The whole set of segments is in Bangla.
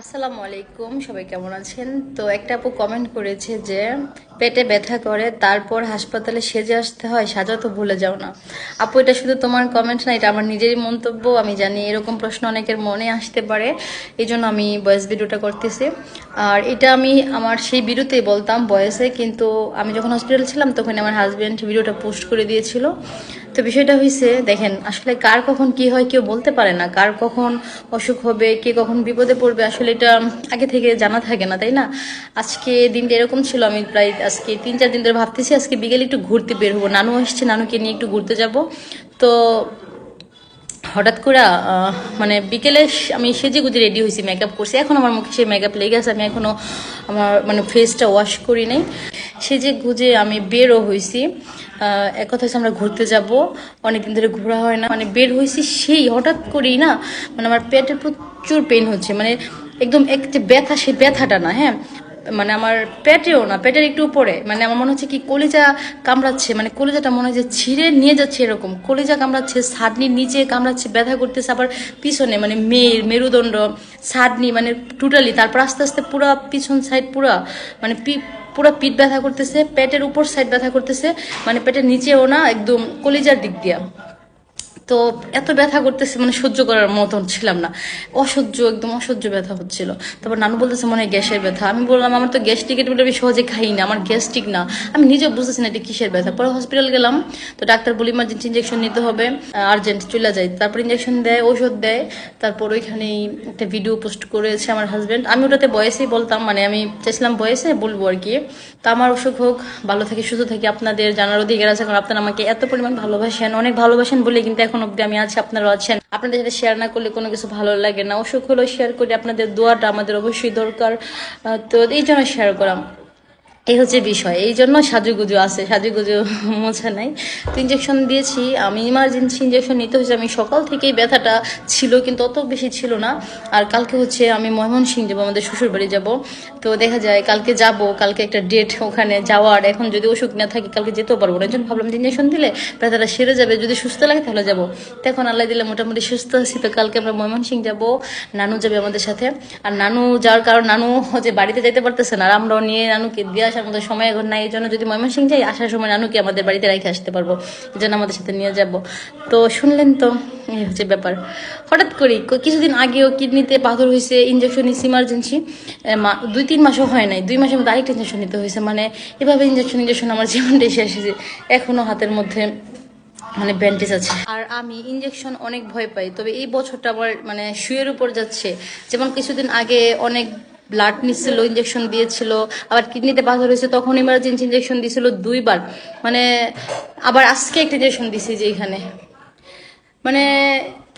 আসসালামু আলাইকুম, সবাই কেমন আছেন? তো একটা আপু কমেন্ট করেছে যে, পেটে ব্যথা করে, তারপর হাসপাতালে সেজে আসতে হয়, সাজা তো ভুলে যাও না। আপু, এটা শুধু তোমার কমেন্ট না, এটা আমার নিজেরই মন্তব্য, আমি জানি এরকম প্রশ্ন অনেকের মনে আসতে পারে এই জন্য আমি ভয়েস ভিডিওটা করতেছি। আর এটা আমি আমার সেই ভিডিওতেই বলতাম, বয়সে, কিন্তু আমি যখন হসপিটাল ছিলাম, তখন আমার হাজব্যান্ড ভিডিওটা পোস্ট করে দিয়েছিল। তো বিষয়টা হয়েছে দেখেন, আসলে কার কখন কি হয় কেউ বলতে পারে না। কার কখন অসুখ হবে, কে কখন বিপদে পড়বে, আসলে এটা আগে থেকে জানা থাকে না, তাই না? আজকে দিনটা এরকম ছিল, আমি প্রায় আজকে তিন, চার দিন ধরে ভাবতেছি আজকে বিকেলে একটু ঘুরতে বের হব। নানু আসছে, নানুকে নিয়ে একটু ঘুরতে যাব। তো হঠাৎ করে মানে বিকেলে আমি সেজে গুজে রেডি হয়েছি মেকআপ করছি। এখন আমার মুখে সেই মেকআপ লেগে আছে, আমি এখনও আমার মানে ফেসটা ওয়াশ করি নাই। সেজে গুজে আমি বেরও হয়েছি। এক কথা আমরা ঘুরতে যাব। অনেকদিন ধরে ঘোরা হয় না। মানে বের হয়েছি সেই হঠাৎ করেই না মানে আমার পেটে প্রচুর পেন হচ্ছে। মানে একদম এক যে ব্যথা, সেই ব্যথাটা না হ্যাঁ? মানে আমার পেটেও না, পেটের একটু উপরে। মানে আমার মনে হচ্ছে কি কলিজা কামড়াচ্ছে। মানে কলিজাটা মনে হয় যে ছিঁড়ে নিয়ে যাচ্ছে এরকম। কলিজা কামড়াচ্ছে সাদনির নিচে কামড়াচ্ছে, ব্যথা করতেছে। আবার পিছনে মানে মেয়ের মেরুদণ্ড সাদনি মানে টোটালি তারপর আস্তে আস্তে পুরো পিছন সাইড পুরা। মানে পুরো পিঠ ব্যথা করতেছে, পেটের উপর সাইড ব্যথা করতেছে মানে পেটের নিচেও না, একদম কলিজার দিক দিয়া। তো এত ব্যথা করতেছে মানে সহ্য করার মতন ছিলাম না। অসহ্য, একদম অসহ্য ব্যথা হচ্ছিল। তারপর নানু বলতেছে, মনে হয় গ্যাসের ব্যথা। আমি বললাম, আমার তো গ্যাস্ট্রিক বলে আমি সহজে খাই না, আমার গ্যাস গ্যাস্ট্রিক না। আমি নিজেও বুঝতেছি না এটা কিসের ব্যথা। পরে হসপিটাল গেলাম, তো ডাক্তার বলি ইমার্জেন্সি ইঞ্জেকশন নিতে হবে আর্জেন্ট চলে যায়। তারপর ইঞ্জেকশন দেয় ওষুধ দেয়। তারপর ওইখানেই একটা ভিডিও পোস্ট করেছে আমার হাজব্যান্ড আমি ওটাতে বয়সেই বলতাম মানে আমি চাইছিলাম বয়সে বলব আর কি। তো আমার অসুখ হোক, ভালো থাকি, সুস্থ থাকি, আপনাদের জানার অধিকার আছে। কারণ আপনারা আমাকে এত পরিমাণ ভালোবাসেন, অনেক ভালোবাসেন বলে কিন্তু এখন অব্দি আমি আছি আপনারা আছেন। আপনাদের সাথে শেয়ার না করলে কোনো কিছু ভালো লাগে না। অসুখ হলেও শেয়ার করি, আপনাদের দোয়াটা আমাদের অবশ্যই দরকার। তো এই জন্য শেয়ার করা এই হচ্ছে বিষয়। এই জন্য সাজুগুজু আছে, সাজুগুজু মোছা নাই। তো ইঞ্জেকশন দিয়েছি, আমি ইমার্জেন্সি ইঞ্জেকশন নিতে হয়েছে। আমি সকাল থেকেই ব্যথাটা ছিল, কিন্তু অত বেশি ছিল না। আর কালকে হচ্ছে আমি ময়মনসিং যাব, আমাদের শ্বশুর বাড়ি যাব। তো দেখা যায় কালকে যাব, কালকে একটা ডেট ওখানে যাওয়ার। এখন যদি অসুখ না থাকে, কালকে যেতেও পারব না। এই জন্য ভাবলাম যে ইঞ্জেকশন দিলে ব্যথাটা সেরে যাবে। যদি সুস্থ লাগে, তাহলে যাব। তো এখন আল্লাহ দিলে মোটামুটি সুস্থ আছি। তো কালকে আমরা ময়মনসিং যাব, নানু যাবে আমাদের সাথে। আর নানু যাওয়ার কারণ, নানু হচ্ছে বাড়িতে যেতে পারতেছে না। আর আমরাও নিয়ে নানুকে দিয়ে আসার মতো সময় এখন নাই, এই জন্য যদি ময়মনসিং যাই, আসার সময় নানুকে আমাদের বাড়িতে রেখে আসতে পারব? এই জন্য আমাদের সাথে নিয়ে যাব। তো শুনলেন তো, এই হচ্ছে ব্যাপার। হঠাৎ করেই কিছুদিন আগেও কিডনিতে পাথর হয়েছে ইঞ্জেকশন নিচ্ছি ইমার্জেন্সি দুই তিন মাসও হয় নাই, দুই মাসের মধ্যে আরেকটা ইঞ্জেকশন নিতে হয়েছে। মানে এভাবে ইঞ্জেকশন ইঞ্জেকশন আমার জীবনটাই শেষ হয়েছে এখনও হাতের মধ্যে মানে ব্যান্ডেজ আছে। আর আমি ইঞ্জেকশন অনেক ভয় পাই, তবে এই বছরটা আমার মানে শুয়ের উপর যাচ্ছে। যেমন কিছুদিন আগে অনেক ব্লাড নিচ্ছিল ইঞ্জেকশন দিয়েছিল, আবার কিডনিতে পাথর হয়েছে তখন ইমার্জেন্সি ইঞ্জেকশন দিয়েছিল দুইবার। মানে আবার আজকে একটা ইঞ্জেকশন দিছি যে এখানে। মানে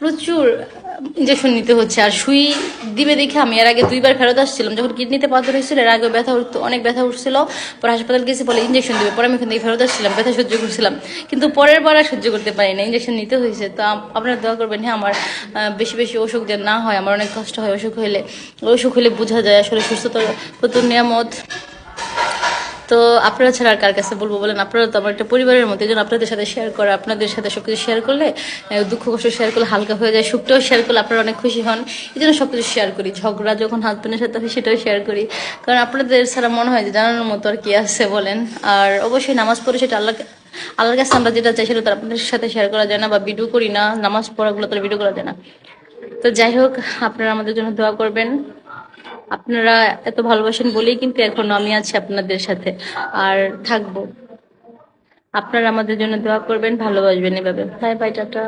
প্রচুর ইঞ্জেকশন নিতে হচ্ছে। আর সুই দিবে দেখে আমি এর আগে দুইবার ফেরত আসছিলাম। যখন কিডনিতে পাথর হয়েছিল, এর আগে ব্যথা উঠতো, অনেক ব্যথা উঠছিল। পরে হাসপাতাল গেছি বলে ইঞ্জেকশন দিবে। পরে আমি ওখান থেকে ফেরত আসছিলাম, ব্যথা সহ্য করছিলাম। কিন্তু পরের বার আর সহ্য করতে পারি না ইঞ্জেকশন নিতে হয়েছে। তো আপনারা দোয়া করবেন হ্যাঁ আমার বেশি বেশি অসুখ যেন না হয়। আমার অনেক কষ্ট হয় অসুখ হলে অসুখ হলে বোঝা যায় আসলে সুস্থতার প্রচুর নিয়ামত। তো আপনারা ছাড়া আর কার কাছে বলব বলেন? আপনারা তো আমার একটা পরিবারের এই জন্য আপনাদের সাথে শেয়ার করা, আপনাদের সাথে সবকিছু শেয়ার করলে দুঃখ কষ্ট শেয়ার করলে হালকা হয়ে যায়, সুখটাও শেয়ার করলে আপনারা অনেক খুশি হন। এই জন্য সবকিছু শেয়ার করি। ঝগড়া যখন হাজবেন্ডের সাথে হয়, সেটাও শেয়ার করি। কারণ আপনাদের ছাড়া মনে হয় যে জানানোর মতো আর কি আছে বলেন। আর অবশ্যই নামাজ পড়ে সেটা আল্লাহকে আল্লাহর কাছে আমরা যেটা চাই সেটা আপনাদের সাথে শেয়ার করা যায় না বা ভিডিও করি না, নামাজ পড়াগুলো তো ভিডিও করা যায় না। তো যাই হোক, আপনারা আমাদের জন্য দোয়া করবেন। আপনারা এত ভালোবাসেন বলেই কিন্তু এখন আমি আছি আপনাদের সাথে। আর থাকব। আপনারা আমাদের জন্য দোয়া করবেন, ভালোবাসবেন এভাবে। Bye bye, tata.